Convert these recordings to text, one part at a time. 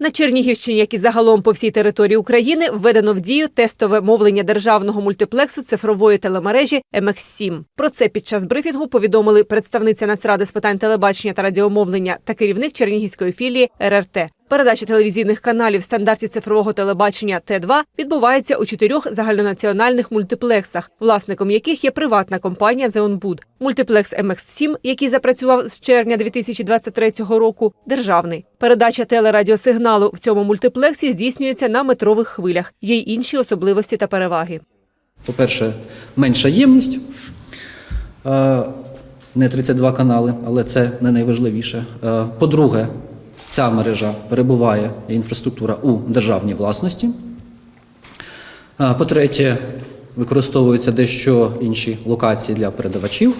На Чернігівщині, як і загалом по всій території України, введено в дію тестове мовлення державного мультиплексу цифрової телемережі МХ-7. Про це під час брифінгу повідомили представниця Нацради з питань телебачення та радіомовлення та керівник Чернігівської філії РРТ. Передача телевізійних каналів в стандарті цифрового телебачення Т2 відбувається у чотирьох загальнонаціональних мультиплексах, власником яких є приватна компанія «Зеонбуд». Мультиплекс MX7, який запрацював з червня 2023 року, державний. Передача телерадіосигналу в цьому мультиплексі здійснюється на метрових хвилях. Є й інші особливості та переваги. По-перше, менша ємність, е, не 32 канали, але це не найважливіше. Е, По-друге, ця мережа перебуває інфраструктура у державній власності. По-третє, використовуються дещо інші локації для передавачів.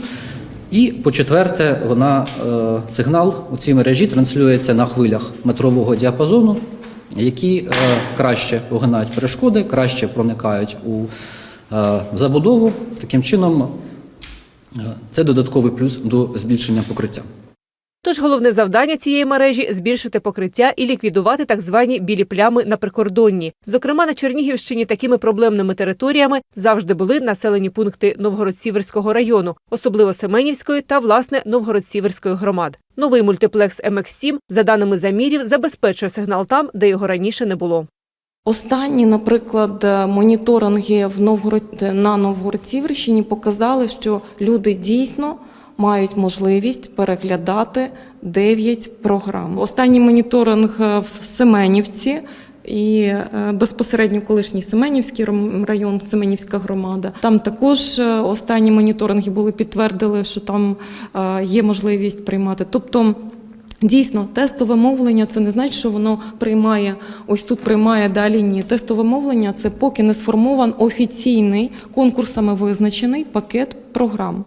І по-четверте, вона е, сигнал у цій мережі транслюється на хвилях метрового діапазону, які е, краще огинають перешкоди, краще проникають у е, забудову. Таким чином, це додатковий плюс до збільшення покриття. Тож головне завдання цієї мережі збільшити покриття і ліквідувати так звані білі плями на прикордонні. Зокрема, на Чернігівщині такими проблемними територіями завжди були населені пункти Новгород-Сіверського району, особливо Семенівської та власне Новгород-Сіверської громад. Новий мультиплекс MX7, за даними замірів, забезпечує сигнал там, де його раніше не було. Останні, наприклад, е, моніторинги в Новгород на Новгород-Сіверщині показали, що люди дійсно мають можливість переглядати 9 програм. Останній моніторинг е, в Семенівці. І е, безпосередньо колишній Семенівський район, Семенівська громада. Там також е, останні моніторинги були підтвердили, що там є можливість приймати. Тобто Дійсно, тестове мовлення це не значить, що воно приймає ось тут приймає далі. Ні, тестове мовлення це поки не сформован офіційний конкурсами визначений пакет програм.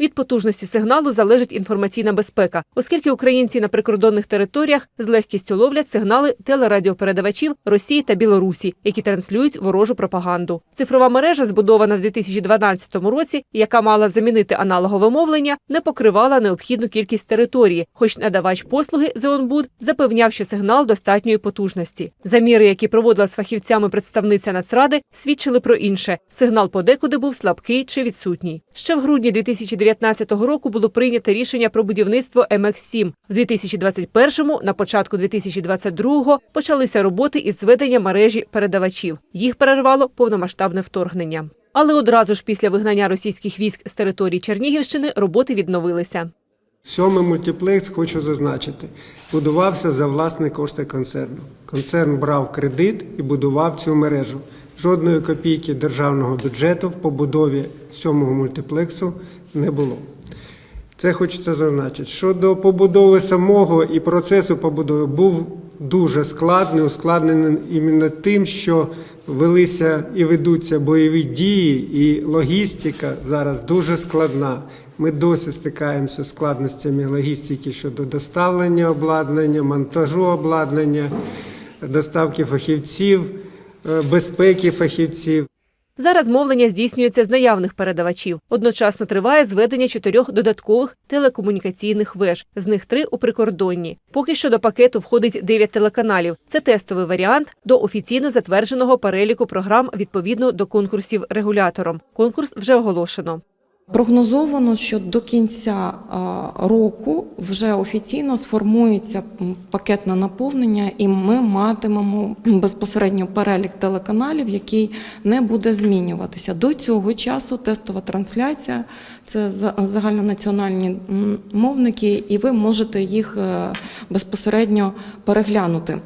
Від потужності сигналу залежить інформаційна безпека, оскільки українці на прикордонних територіях з легкістю ловлять сигнали телерадіопередавачів Росії та Білорусі, які транслюють ворожу пропаганду. Цифрова мережа, збудована в 2012 році, яка мала замінити аналогове мовлення, не покривала необхідну кількість території, хоч надавач послуги Зеонбуд запевняв, що сигнал достатньої потужності. Заміри, які проводила з фахівцями представниця Нацради, свідчили про інше. Сигнал подекуди був слабкий чи відсутній. Ще в грудні 2019 року було прийнято рішення про будівництво МХ-7. В 2021-му, на початку 2022-го, почалися роботи із зведення мережі передавачів. Їх перервало повномасштабне вторгнення. Але одразу ж після вигнання російських військ з території Чернігівщини роботи відновилися. Сьомий мультиплекс хочу зазначити. Будувався за власні кошти концерну. Концерн брав кредит і будував цю мережу. Жодної копійки державного бюджету в побудові сьомого мультиплексу не було. Це хочеться зазначити. Щодо побудови самого і процесу побудови був дуже складний, ускладнений іменно тим, що велися і ведуться бойові дії, і логістика зараз дуже складна. Ми досі стикаємося з складностями логістики щодо доставлення обладнання, монтажу обладнання, доставки фахівців, е, безпеки фахівців. Зараз мовлення здійснюється з наявних передавачів. Одночасно триває зведення чотирьох додаткових телекомунікаційних веж, з них три у прикордонні. Поки що до пакету входить дев'ять телеканалів. Це тестовий варіант до офіційно затвердженого переліку програм відповідно до конкурсів регулятором. Конкурс вже оголошено. Прогнозовано, що до кінця року вже офіційно сформується пакетне наповнення, і ми матимемо безпосередньо перелік телеканалів, який не буде змінюватися. До цього часу тестова трансляція це за- загальнонаціональні мовники, і ви можете їх е, безпосередньо переглянути.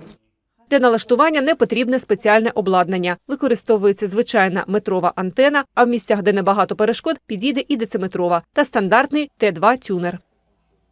Для налаштування не потрібне спеціальне обладнання. Використовується звичайна метрова антена, а в місцях, де небагато перешкод, підійде і дециметрова та стандартний Т2 тюнер.